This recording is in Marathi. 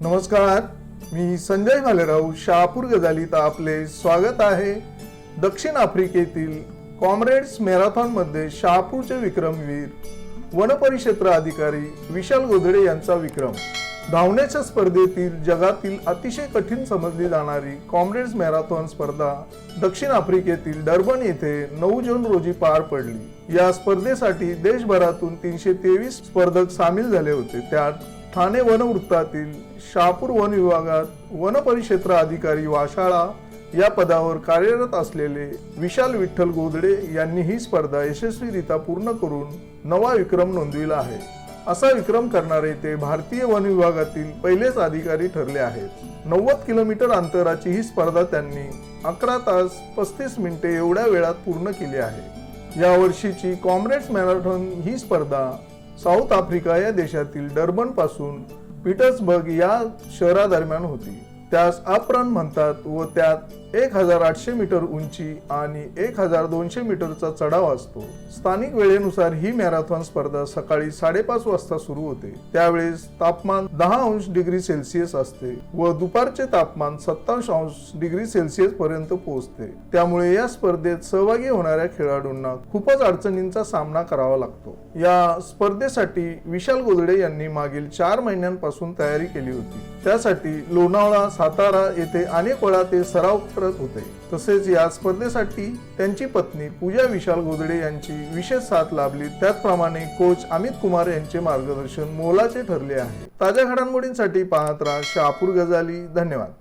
नमस्कार मी संजय भालेराव शहापूर गजालीत आपले स्वागत आहे. दक्षिण आफ्रिकेतील कॉम्रेड्स मॅरेथॉनमध्ये शहापूरचे विक्रमवीर वनपरिक्षेत्र अधिकारी विशाल गोधडे यांचा विक्रम. धावण्याच्या स्पर्धेतील जगातील अतिशय कठीण समजली जाणारी कॉम्रेड्स मॅरेथॉन स्पर्धा दक्षिण आफ्रिकेतील डर्बन येथे नऊ जून रोजी पार पडली. या स्पर्धेसाठी देशभरातून तीनशे तेवीस स्पर्धक सामील झाले होते. त्यात ठाणे वनवृत्तातील शहापूर वन विभागात वनपरिक्षेत्र अधिकारी वाशाळा या पदावर कार्यरत असलेले विशाल विठ्ठल गोदडे यांनी ही स्पर्धा यशस्वीरित्या पूर्ण करून नवा विक्रम नोंदविला आहे. असा विक्रम करणारे ते भारतीय वन विभागातील पहिलेच अधिकारी ठरले आहेत. नव्वद किलोमीटर अंतराची ही स्पर्धा त्यांनी अकरा तास पस्तीस मिनिटे एवढ्या वेळात पूर्ण केली आहे. या वर्षीची कॉम्रेड्स मॅरेथॉन ही स्पर्धा साऊथ आफ्रिका या देशातील डर्बनपासून पीटर्सबर्ग या शहरादरम्यान होती. त्यास अपरन म्हणतात व त्यात एक हजार आठशे मीटर उंची आणि एक हजार दोनशे मीटरचा चढाव असतो. स्थानिक वेळेनुसार ही मॅरेथॉन स्पर्धा सकाळी साडेपाच वाजता सुरू होते. त्यावेळेस तापमान दहा अंश डिग्री सेल्सिअस असते व दुपारचे तापमान सत्तावीस अंश डिग्री सेल्सिअस पर्यंत पोहोचते. त्यामुळे या स्पर्धेत सहभागी होणाऱ्या खेळाडूंना खूपच अडचणींचा सामना करावा लागतो. या स्पर्धेसाठी विशाल गोदडे यांनी मागील चार महिन्यांपासून तयारी केली होती. त्यासाठी लोणावळा सातारा येथे अनेक वेळा ते सराव करत होते. तसेच या स्पर्धेसाठी त्यांची पत्नी पूजा विशाल गोदडे यांची विशेष साथ लाभली. त्याचप्रमाणे कोच अमित कुमार यांचे मार्गदर्शन मोलाचे ठरले आहे. ताज्या घडामोडींसाठी पाहत राहा शहापूर गजाली धन्यवाद.